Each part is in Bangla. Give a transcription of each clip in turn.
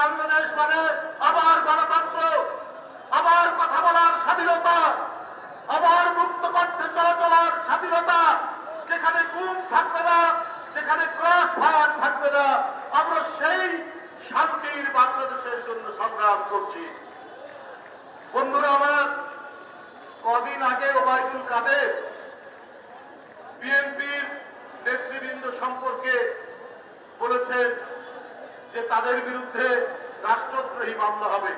বাংলাদেশ মানে আবার গণতন্ত্র, আবার কথা বলার স্বাধীনতা, আবার মুক্ত কণ্ঠে চলাচলার স্বাধীনতা, যেখানে গুম থাকবে না, যেখানে ক্রস ফায়ার থাকবে না, আমরা সেই শান্তির বাংলাদেশের জন্য সংগ্রাম করছি। বন্ধুরা আমার, কদিন আগে ওবায়দুল কাদের বিএনপির নেতৃবৃন্দ সম্পর্কে বলেছেন যে তাদের বিরুদ্ধে রাষ্ট্রদ্রোহী মামলা হবে।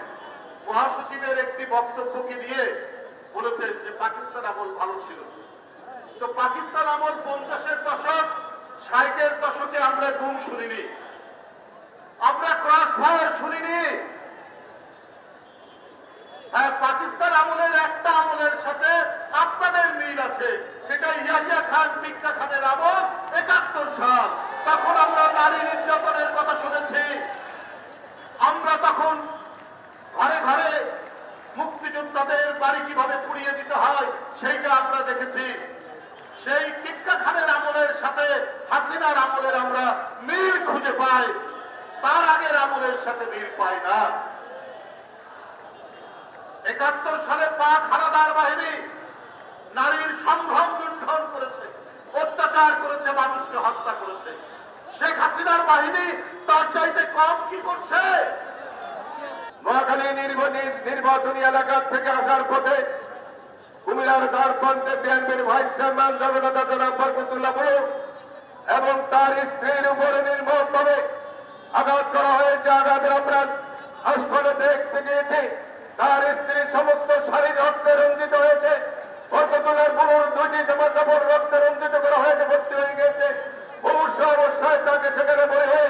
মহাসচিবের একটি বক্তব্যকে নিয়ে বলেছেন যে পাকিস্তান আমল ভালো ছিল। তো পাকিস্তান আমল পঞ্চাশের দশক, ষাটের দশকে আমরা গুম শুনিনি। আমরা ক্রস ফায়ার শুনিনি। হ্যাঁ পাকিস্তান আমলের একটা আমলের সাথে আপনাদের মিল আছে। সেটা ইয়াহিয়া খান পিক্কা খানের আমল একাত্তর সাল। তখন আমরা নারী নির্যাতনের কথা শুনেছি। আমরা তখন ঘরে ঘরে মুক্তিযোদ্ধাদের বাড়ি কীভাবে পুড়িয়ে দিতে হয়, সেইটা আমরা দেখেছি। সেই টিক্কা খানের আমলের সাথে, হাসিনার আমলের আমরা মিল খুঁজে পাই। তার আগের আমলের সাথে মিল পাই না। একাত্তর সালে পাক হানাদার বাহিনী নারীর সম্ভ্রম লুণ্ঠন করেছে, অত্যাচার করেছে, মানুষকে হত্যা করেছে। শেখ হাসিনার বাহিনী তার চাইতে কম কি করছে? নোয়াখালী নির্বাচনী নির্বাচনী এলাকা থেকে আসার পথে কুমিল্লার দ্বারপ্রান্তে বিএনপির ভাইস চেয়ারম্যান জগন্নাথ জনাব বরকতুল্লাহ বড় এবং তার স্ত্রীর উপরে নির্মমভাবে আঘাত করা হয়েছে, আঘাতের আমরা হাসপাতালে দেখতে গিয়েছি। তার স্ত্রীর সমস্ত শারীর রক্তে রঞ্জিত হয়েছে। বরকতুল্লাহর বুড়োর দুটি জামা কাপড় রক্তে রঞ্জিত করা হয়েছে ভর্তি হয়ে গিয়েছে অবশ্য অবস্থায় তাকে সেখানে বলে হয়ে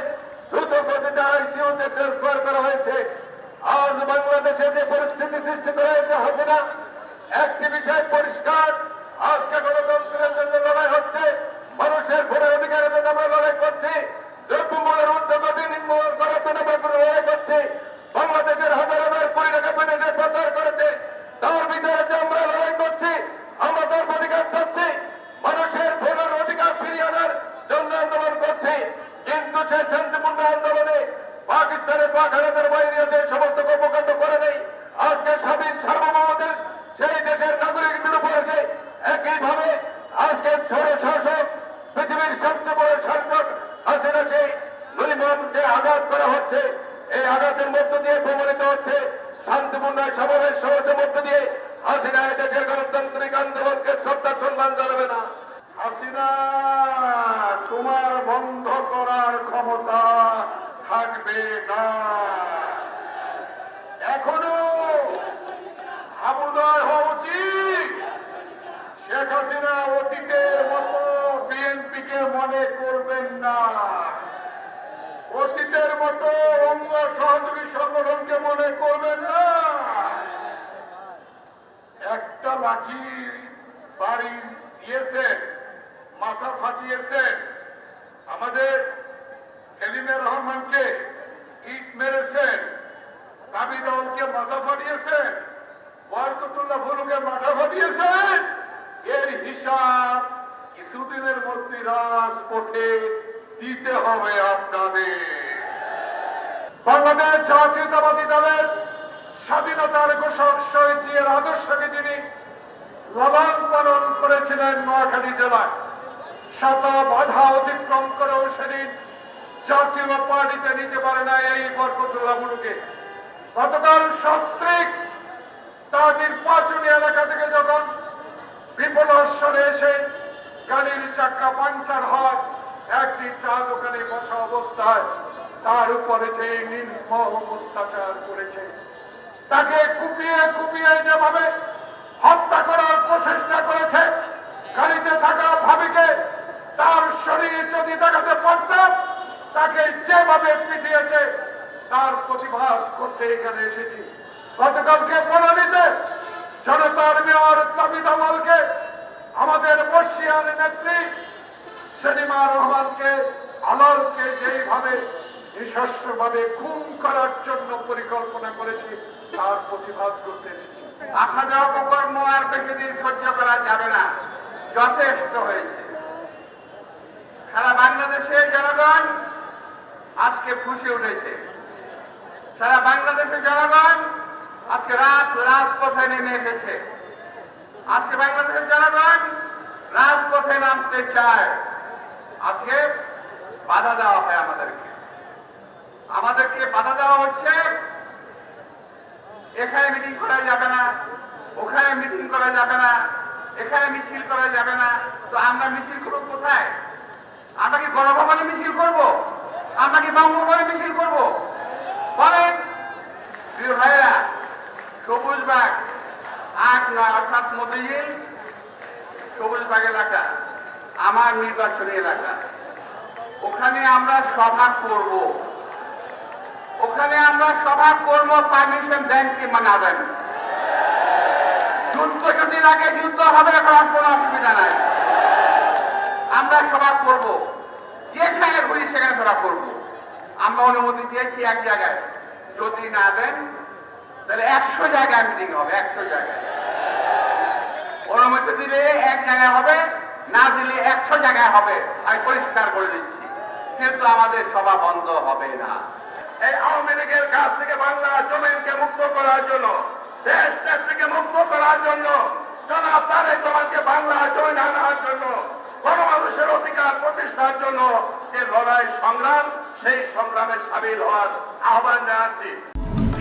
দ্রুত গতিতে আইসিউতে ট্রান্সফার করা হয়েছে আজ বাংলাদেশে যে পরিস্থিতি সৃষ্টি করা হয়েছে হাসিনা একটি বিষয় পরিষ্কার আজকে গণতন্ত্রের জন্য লড়াই হচ্ছে মানুষের ভোটের অধিকারের জন্য আমরা লড়াই করছি দ্রব্যমূল্যের উদ্যোগতি নির্মূল করার জন্য আমরা লড়াই করছি বাংলাদেশের হাজার হাজার কোটি টাকা পেটেন্টে প্রচার করেছে তার বিচারে যে আমরা লড়াই করছি আমরা তার অধিকার চাচ্ছি মানুষের ভোটের অধিকার ফিরিয়ে আনার জন্য আন্দোলন করছি কিন্তু সে শান্তিপূর্ণ আন্দোলনে পাকিস্তানের পাক হানাদের বাইরে যে সমস্ত কর্মকাণ্ড করে নেই আজকে স্বাধীন সার্বভৌমদের সেই দেশের নাগরিকদের উপরে যে একইভাবে আজকে ছোট শাসক পৃথিবীর সবচেয়ে বড় শাসক হাসিনা সেই নলিমন যে আঘাত করা হচ্ছে। এই আঘাতের মধ্য দিয়ে প্রমাণিত হচ্ছে শান্তিপূর্ণ সমাবেশ সমাজের মধ্য দিয়ে হাসিনা দেশের গণতান্ত্রিক আন্দোলনকে শ্রদ্ধা সম্মান জানাবে না। হাসিনা, তোমার বন্ধ করার ক্ষমতা থাকবে না। এখনও হাবুদয় হওয়া উচিত। শেখ হাসিনা অতীতের মতো বিএনপিকে মনে করবেন না। অতীতের মতো অঙ্গ সহযোগী সংগঠনকে মনে করবেন না। একটা লাঠি বাড়ি দিয়েছেন মাথা ফাটিয়েছেন আমাদের সেলিমের রহমানকে ইট মেরেছেন কাবিদলকে মাথা ফাটিয়েছেন বরকতুল্লাহ ভুলুকে মাথা ফাটিয়েছেন এর হিসাব কিছুদিনের মধ্যে রাজপথে দিতে হবে আপনাদের। বাংলাদেশ জাতীয়তাবাদী দলের স্বাধীনতার ঘোষক শহীদ জিয়ার আদর্শকে যিনি লালন পালন করেছিলেন নোয়াখালী জেলায় শত বাধা অতিক্রম করেও সেদিন জাতীয় পার্টিতে নিতে পারে না এই বরকতুল্লাহ মুলুকে গতকাল সস্ত্রিক তার নির্বাচনী এলাকা থেকে যখন বিপুল আসরে এসে গাড়ির চাক্কা পাংচার হয় একটি চা দোকানে বসা অবস্থায়, তার উপরে যে নির্মম অত্যাচার করেছে, তাকে কুপিয়ে কুপিয়ে যেভাবে হত্যা করার প্রচেষ্টা করেছে, গাড়িতে থাকা ভাবিকে তার শরীর যদি দেখাতে পারতাম তাকে যেভাবে পিটিয়েছে, তার প্রতিবাদ করতে এখানে এসেছি। গতকালকে বনানীতে জনতার মেয়র তাবিদ আমালকে আমাদের বর্ষিয়ার নেত্রী সেলিমা রহমানকে আলালকে যেইভাবে নিঃশস্যভাবে খুন করার জন্য পরিকল্পনা করেছে, তার প্রতিবাদ করতে এসেছি। আপনাদের অপকর্ম আর বেশি দিন সহ্য করা যাবে না। যথেষ্ট হয়েছে। সারা বাংলাদেশের জনগণ আজকে ফুসে উঠেছে। সারা বাংলাদেশের জনগণ আজকে রাত রাজপথে নেমে এসেছে। আজকে বাংলাদেশের জনগণ রাজপথে নামতে চায়। আজকে বাধা দেওয়া হয় আমাদেরকে। আমাদেরকে বাধা দেওয়া হচ্ছে, এখানে মিটিং করা যাবে না, ওখানে মিটিং করা যাবে না, এখানে মিছিল করা যাবে না। তো আমরা মিছিল করব কোথায়? আমরা কি গণভবনে মিছিল করব? আমরা কি বঙ্গভবনে মিছিল করব? বলেন, প্রিয় ভাইরা সবুজ বাগ আট নয়, অর্থাৎ মতিঝিল সবুজ বাগ এলাকা। আমার নির্বাচনী এলাকা। ওখানে আমরা সভা করব। ওখানে আমরা সভা করব পারমিশন দেন কি না দেন যুদ্ধ যদি লাগে, যুদ্ধ হবে, এখন কোনো অসুবিধা নাই। আমরা সভা করব। যেখানে ঘুরি সেখানে সভা করব। আমরা অনুমতি চেয়েছি এক জায়গায়। যদি না দেন, তাহলে একশো জায়গায় মিটিং হবে, একশো জায়গায়। অনুমতি দিলে এক জায়গায় হবে না দিলে একশো জায়গায় হবে। আমি পরিষ্কার করে দিচ্ছি কিন্তু আমাদের সভা বন্ধ হবে না। এই আওয়ামী লীগের কাছ থেকে বাংলা জমিনকে মুক্ত করার জন্য দেশটা থেকে মুক্ত করার জন্য, জনাব তারেক রহমানকে বাংলা জমিন আনার জন্য, গণমানুষের অধিকার প্রতিষ্ঠার জন্য যে লড়াই সংগ্রাম, সেই সংগ্রামে সামিল হওয়ার আহ্বান জানাচ্ছি।